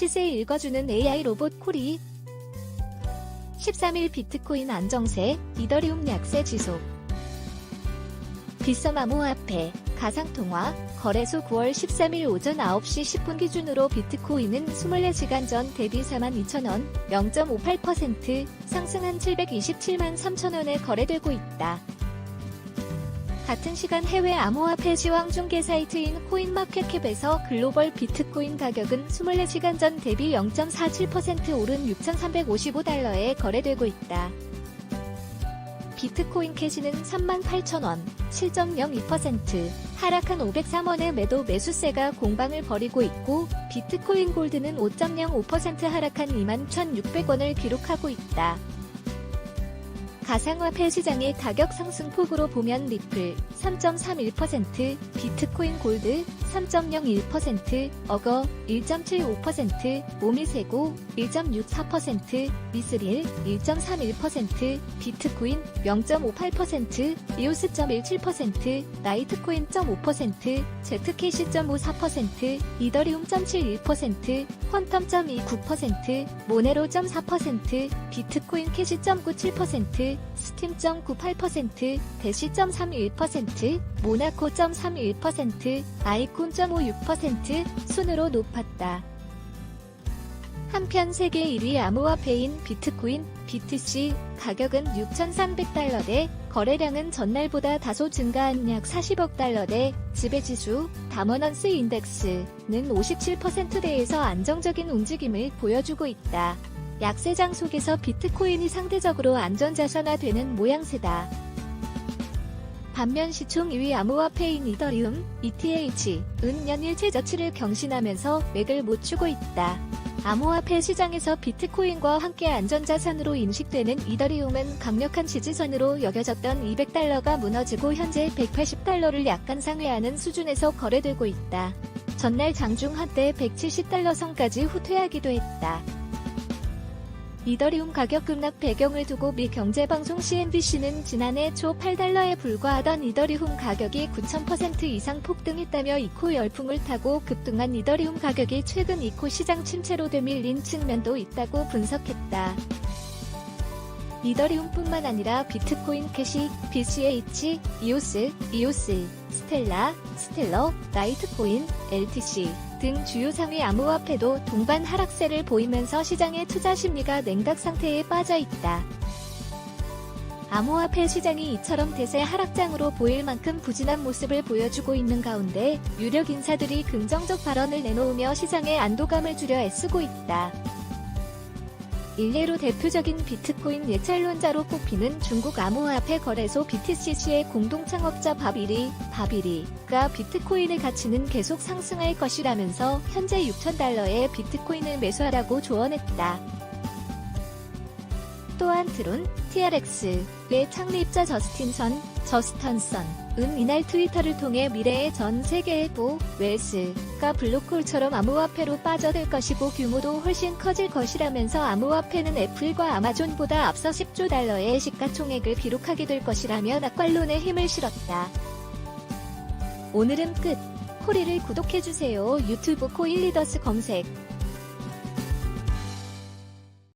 시세 읽어주는 AI 로봇 코리 13일 비트코인 안정세, 이더리움 약세 지속 빗썸 암호화폐, 가상통화, 거래소 9월 13일 오전 9시 10분 기준으로 비트코인은 24시간 전 대비 42,000원, 0.58% 상승한 727만 3천원에 거래되고 있다. 같은 시간 해외 암호화폐 시황 중개 사이트인 코인마켓캡에서 글로벌 비트코인 가격은 24시간 전 대비 0.47% 오른 6,355달러에 거래되고 있다. 비트코인 캐시는 38,000원, 7.02% 하락한 503원의 매도 매수세가 공방을 벌이고 있고 비트코인 골드는 5.05% 하락한 21,600원을 기록하고 있다. 가상화폐 시장의 가격 상승폭으로 보면 리플 3.31%, 비트코인 골드 3.01%, 어거 1.75%, 오미세고 1.64%, 미스릴 1.31%, 비트코인 0.58%, 이오스.17%, 라이트코인.5%, 제트캐시.54%, 이더리움.71%, 퀀텀.29%, 모네로.4%, 비트코인 캐시.97%, 스팀.98%, 대시.31%, 모나코.31%, 아이콘.56% 순으로 높았다. 한편 세계 1위 암호화폐인 비트코인, BTC 가격은 6,300달러 대, 거래량은 전날보다 다소 증가한 약 40억 달러 대, 지배지수, 다머넌스 인덱스는 57%대에서 안정적인 움직임을 보여주고 있다. 약세장 속에서 비트코인이 상대적으로 안전자산화되는 모양새다. 반면 시총 2위 암호화폐인 이더리움, ETH은 연일 최저치를 경신하면서 맥을 못 추고 있다. 암호화폐 시장에서 비트코인과 함께 안전자산으로 인식되는 이더리움은 강력한 지지선으로 여겨졌던 200달러가 무너지고 현재 180달러를 약간 상회하는 수준에서 거래되고 있다. 전날 장중 한때 170달러 선까지 후퇴하기도 했다. 이더리움 가격 급락 배경을 두고 미 경제방송 CNBC는 지난해 초 8달러에 불과하던 이더리움 가격이 9,000% 이상 폭등했다며 이코 열풍을 타고 급등한 이더리움 가격이 최근 이코 시장 침체로 되밀린 측면도 있다고 분석했다. 이더리움뿐만 아니라 비트코인 캐시, BCH, 이오스, 이오스, 스텔라, 스텔러, 라이트코인, LTC 등 주요 상위 암호화폐도 동반 하락세를 보이면서 시장의 투자 심리가 냉각 상태에 빠져 있다. 암호화폐 시장이 이처럼 대세 하락장으로 보일 만큼 부진한 모습을 보여주고 있는 가운데 유력 인사들이 긍정적 발언을 내놓으며 시장의 안도감을 주려 애쓰고 있다. 일례로 대표적인 비트코인 예찰론자로 꼽히는 중국 암호화폐 거래소 BTCC의 공동 창업자 바비리, 바비리가 비트코인의 가치는 계속 상승할 것이라면서 현재 6,000달러에 비트코인을 매수하라고 조언했다. 또한 트론, TRX의 창립자 저스틴 선, 저스턴선 은 이날 트위터를 통해 미래의 전 세계의 보, 웰스가 블록홀처럼 암호화폐로 빠져들 것이고 규모도 훨씬 커질 것이라면서 암호화폐는 애플과 아마존보다 앞서 10조 달러의 시가총액을 기록하게 될 것이라며 낙관론에 힘을 실었다. 오늘은 끝. 코리를 구독해주세요. 유튜브 코일리더스 검색.